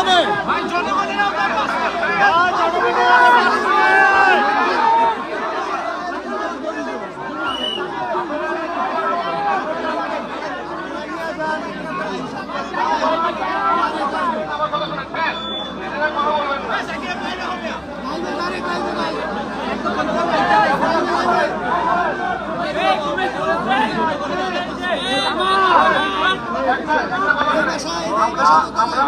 হবে। আমরা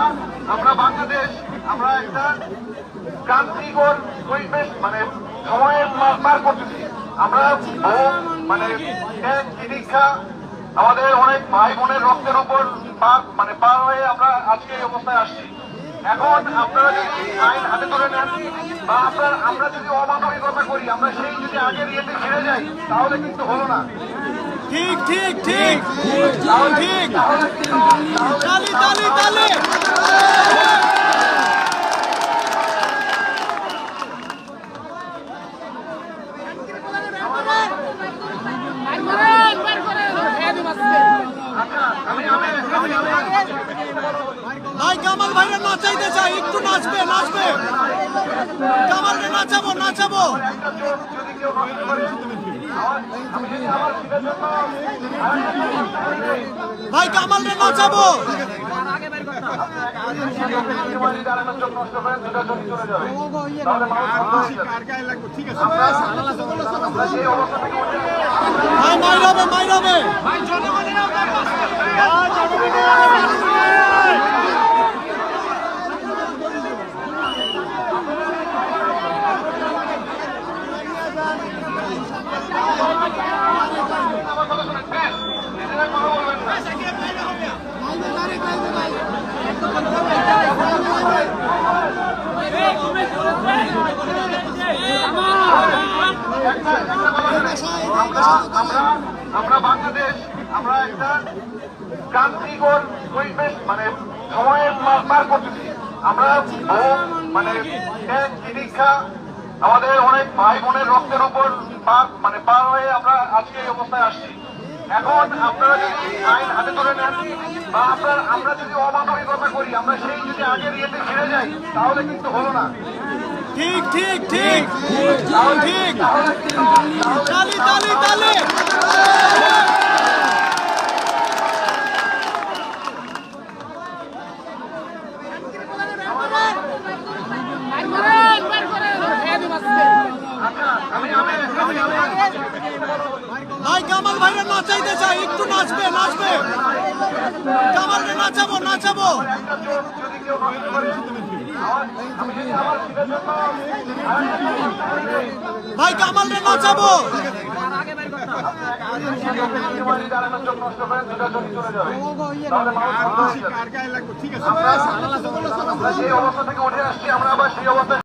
আমরা বাংলাদেশ, আমরা একটা ক্রান্তিকর পরিবেশ মানে সময়ের পার করতেছি। আমরা মানে তিতিক্ষা আমাদের অনেক ভাই বোনের রক্তের উপর পার মানে পার হয়ে আমরা আজকে অবস্থায় আসছি। এখন আপনারা যদি আইন হাতে তুলে নেন, বা আপনার, আমরা যদি অমানবিকতা করি, আমরা সেই যদি আগের ইয়েতে ফিরে যাই, তাহলে কিন্তু হলো না। ঠিক ঠিক ঠিক। ঠিক। তালি তালি তালি। ভাই, কামাল ভাইরা নাচাইতে চাই একটু নাচবে নাচবে। কামালকে নাচাবো নাচাবো। চোখ নষ্ট করে দেই, ভাই নাচাবো আমার যদি আরেকটা চোখ নষ্ট করেন, দুটা চোখই চলে যাবে। তাহলে মানুষ ভালো হয়ে যাবে। আমরা- আমরা সেই অবস্থা থেকে উঠে ভাই মাইর হবে মাইর হবে আমার কথা শুনেন, প্লিজ। নিজেরা কথা বলবেন না। একটা- একটা কথা শুনেন। আমরা আমরা আমরা বাংলাদেশ আমরা একটা ক্রান্তিকর পরিবেশ মানে সময়ের পার করতেছি। আমরা মানে তিতিক্ষা আমাদের অনেক ভাই বোনের রক্তের উপর পার মানে পার হয়ে আমরা আজকে এই অবস্থায় আসছি। এখন আপনারা যদি আইন হাতে তুলে নেন বা আপনার আমরা যদি অমানবিকতা করি আমরা সেই যদি আগের ইয়েতে ফিরে যাই তাহলে কিন্তু হলো না। ঠিক ঠিক ঠিক। ঠিক। তাহলে কামাল ভাইরা নাচাইতে চাই একটু নাচবে নাচবে কামালকে নাচাবো নাচাবো ভাই নাচাবো যাবে। তাহলে মানুষ ভালো হয়ে যাবে। আমরা- আমরা সেই অবস্থা থেকে উঠে আসছি আমরা আবার সেই অবস্থায়